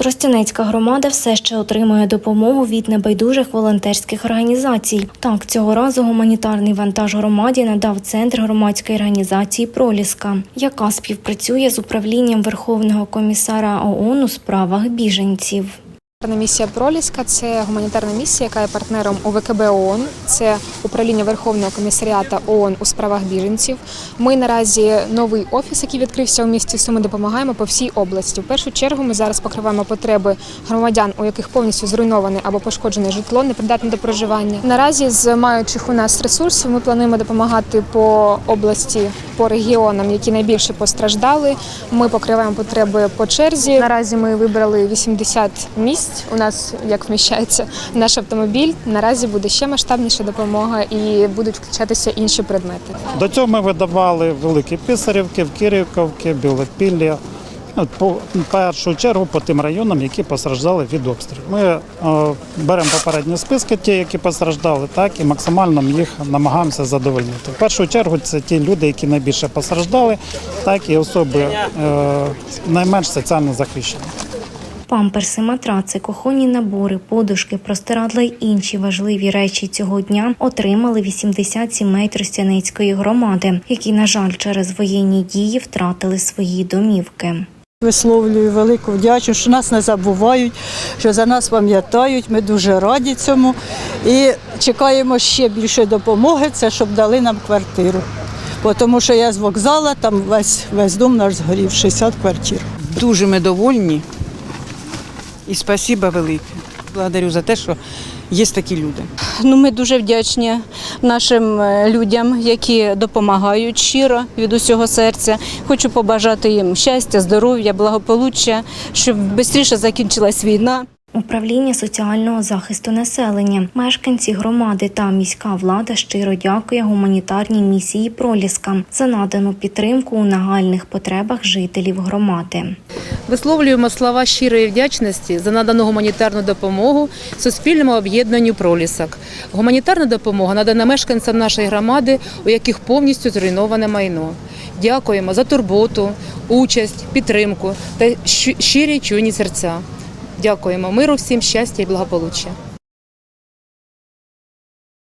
Тростянецька громада все ще отримує допомогу від небайдужих волонтерських організацій. Так, цього разу гуманітарний вантаж громаді надав центр громадської організації Проліска, яка співпрацює з управлінням Верховного комісара ООН у справах біженців. Місія Проліска це гуманітарна місія, яка є партнером УВКБ ООН. Це управління Верховного комісаріата ООН у справах біженців. Ми наразі новий офіс, який відкрився у місті Суми, допомагаємо по всій області. В першу чергу ми зараз покриваємо потреби громадян, у яких повністю зруйноване або пошкоджене житло, непридатне до проживання. Наразі з маючих у нас ресурсів ми плануємо допомагати по області, по регіонам, які найбільше постраждали. Ми покриваємо потреби по черзі. Наразі ми вибрали 80 місць. У нас як вміщається наш автомобіль. Наразі буде ще масштабніша допомога і будуть включатися інші предмети. До цього ми видавали великі писарівки, Кирівковки, Білопілля. Ну, По першу чергу по тим районам, які постраждали від обстрілів. Ми е, беремо попередні списки, ті, які постраждали, так і максимально їх намагаємося задовольнити. В першу чергу це ті люди, які найбільше постраждали, так і особи е, найменш соціально захищені. Памперси, матраци, кухонні набори, подушки, простирадла й інші важливі речі цього дня отримали 80 сімей Тростянецької громади, які, на жаль, через воєнні дії втратили свої домівки. Висловлюю велику вдячність, що нас не забувають, що за нас пам'ятають. Ми дуже раді цьому і чекаємо ще більше допомоги, це щоб дали нам квартиру. Тому що я з вокзала, там весь, весь дом наш згорів, 60 квартир. Дуже ми довольні. І спасіба велике. Благодарю за те, що є такі люди. Ну, ми дуже вдячні нашим е, людям, які допомагають щиро від усього серця. Хочу побажати їм щастя, здоров'я, благополуччя, щоб швидше закінчилась війна. Управління соціального захисту населення, мешканці громади та міська влада щиро дякує гуманітарній місії Проліска за надану підтримку у нагальних потребах жителів громади. Висловлюємо слова щирої вдячності за надану гуманітарну допомогу Суспільному об'єднанню Пролісок. Гуманітарна допомога надана мешканцям нашої громади, у яких повністю зруйноване майно. Дякуємо за турботу, участь, підтримку та щирі чуйні серця. Дякуємо миру всім, щастя і благополуччя.